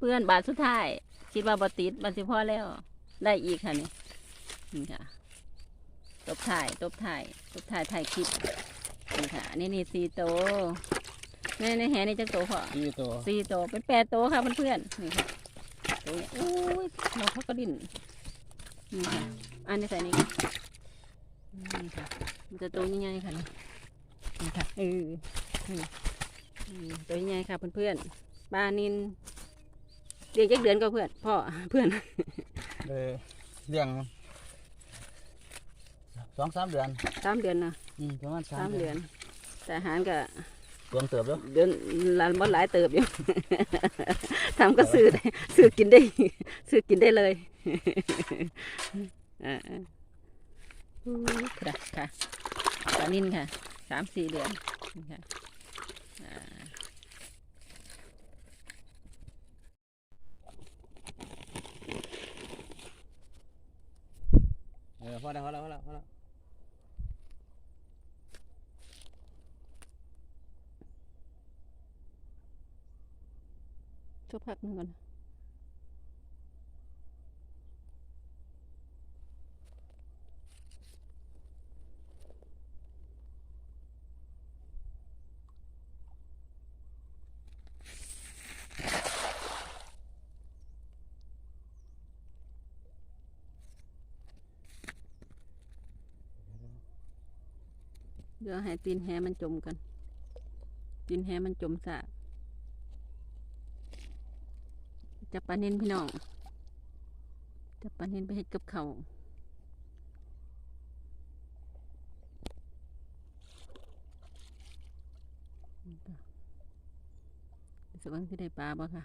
เพื่อนๆบาทสุดท้าย คิดว่าบอติดบันสิพ่อแล้ว ได้อีกค่ะนี่นี่ค่ะ ตบถ่าย ตบถ่าย ตบถ่ายถ่ายคลิปนี่ค่ะ นี่นี่สี่โตในในแหนี่จักโตพอนี่ตัวสี่โตเป็นแปดโตค่ะเพื่อนๆนี่ค่ะตัวนี้อุ้ยน้องเขาก็ดิ้นนี่ค่ะ อันนี้ใส่นี่ค่ะนี่ค่ะ มันจะตัวใหญ่ๆค่ะนี่นี่ค่ะเออนี่อืมตัวใหญ่ค่ะเพื่อนๆปลานิน เรียกจักเดือนก็เพื่อนพ่อเพื่อนเลยเลี้ยงสองสามเดือนสามเดือนนะอืมประมาณสามเดือนแต่อาหารก็รวมเติบแล้วเดือนละบ่หลายเติบอยู่ ทำก็ซื้อได้ซื้อกินได้ ซื้อกินได้เลยอ่าๆอู้ค่ะค่ะปลานินค่ะสามสี่เดือนนี่ค่ะอ่า ออพอแล้วพอแล้วพอแล้วพอแล้วสักพักหนึ่งก่อน เดี๋ยวให้ตีนแหมันจมกัน ตีนแหมันจมสาบจับปลาเน้นพี่น้องจับปลาเน้นไปเฮ็ดกับเขาสวันที่ได้ปลาบ่ค่ะ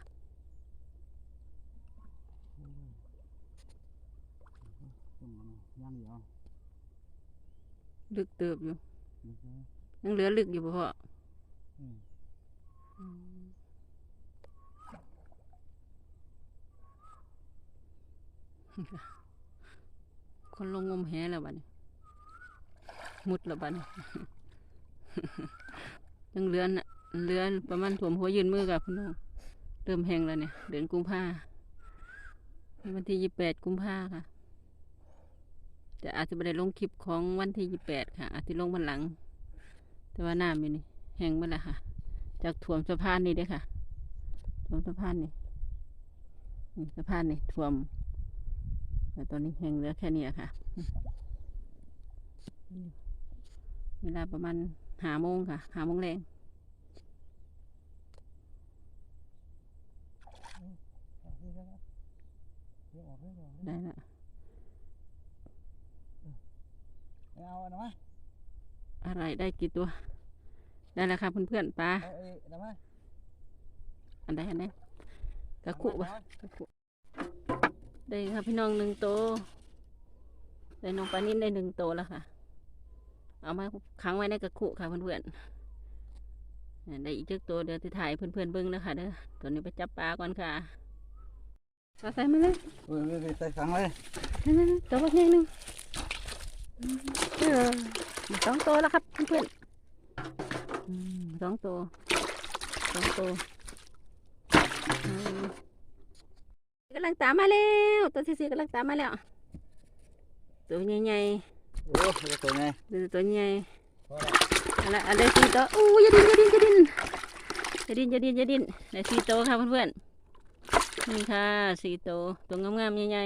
ย่างเดียวลึกเติบอยู่ ยังเหลือลึกอยู่บ่พ่อคนลงงมแหแล้วบัดนี้มุดแล้วบัดนี้ยังเหลือน่ะเหลือประมาณถ่วมหัวยืนมือกับพี่น้องเริ่มแห้งแล้วเนี่ย เดือนกุมภาวันที่ยี่แปดกุมภาค่ะ แต่อาจจะไม่ได้ลงคลิปของวันที่ยี่แปดค่ะ อาจจะลงวันหลัง แต่ว่าน้ำอยู่นี่แห้งหมดแล้วค่ะ จากถ่วมสะพานนี่ด้ค่ะถ่วมสะพานนี่นี่สะพานนี่ถ่วม แต่ตอนนี้แห้งเหลือแค่นี้ค่ะ เวลาประมาณหาโมงค่ะหาโมงแรงได้ละ เอาอันนั้นมาอะไรได้กี่ตัว ได้แล้วค่ะเพื่อนๆปลาเอาไอ้อันนั้นมาอันใดอันใดกระคุวะกระคุได้ค่ะพี่น้องหนึ่งโตวได้น้องปลานิ่นได้หนึ่งโตวแล้วค่ะ เอามาขังไว้ในกระคุค่ะเพื่อนๆอ่าได้อีกจักตัวเดี๋ยวที่ถ่ายเพื่อนๆเบิ้งนะคะเด้อตัวนี้ไปจับปลาก่อนค่ะปลาใส่มาเลยเออเออใส่ถังเลยนั่นๆๆตัวบักใหญ่หนึ่งอืม เออสองตัวแล้วครับเพื่อนๆอืมสองตัวสองตัวอืมกำลังตามมาแล้วตัวที่สี่กำลังตามมาแล้วตัวใหญ่โอ้ยตัวไงๆดูตัวใหญ่พอแล้วอะไรอะไรสี่ตัวอู้อยาดินอยาดินอยาดินอยาดินอยาดินอยาดินได้สี่ตัวค่ะเพื่อนๆนี่ค่ะสี่ตัวตัวงามๆใหญ่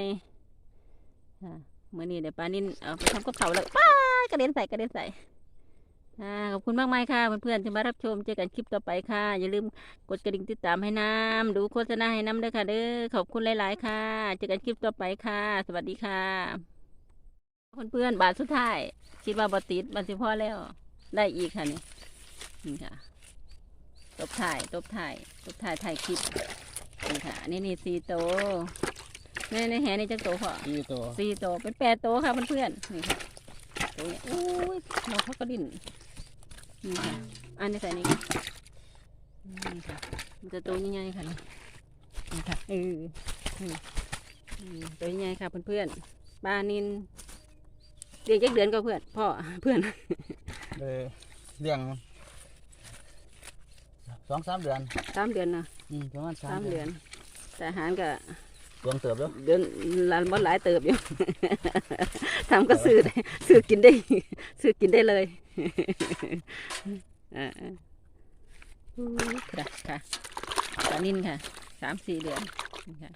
ๆค่ะ เมื่อนี้เดี๋ยวปลานินเอาไปทำกับเขาเลยป้ากระเด็นใส่กระเด็นใส่ขอบคุณมากมายค่ะเพื่อนๆที่มารับชมเจอกันคลิปต่อไปค่ะ อย่าลืมกดกระดิ่งติดตามให้น้ำดูโฆษณาให้น้ำด้วยค่ะเด้อขอบคุณหลาย ๆ ค่ะ เจอกันคลิปต่อไปค่ะ สวัสดีค่ะเพื่อนๆบาทสุดท้ายคิดว่าบอติดบันสิพ่อแล้ว ได้อีกค่ะนี่นี่ค่ะตบถ่ายตบถ่ายตบถ่ายถ่ายคลิปนี่ค่ะนี่นี่สีโต ในในแหนี่จักโตพอนี่ตัวสี่โตเป็นแปดโตค่ะเพื่อนๆนี่ค่ะตัวนี้อุ้ยน้องเขาก็ดิ้นนี่ค่ะอันนี้ใส่นี่ค่ะนี่ค่ะมันจะตัวใหญ่ๆค่ะนี่นี่ค่ะเออนี่อืมตัวใหญ่ค่ะเพื่อนๆปลานินเรียกจักเดือนก็เพื่อนพ่อเพื่อนเลยเลี้ยงสองสามเดือนสามเดือนนะอืมประมาณสาสามมเดืเดืออนนแต่อาหารก็ร วมเติบแล้วเดือนบ่หลายเติบอยู่ ทำก็ซื้อได้ซื้อกินได้ซื้อกินได้เลยอ่าค่ะค่ะปลานิ่นค่ะสามสี่เดือนค่ะ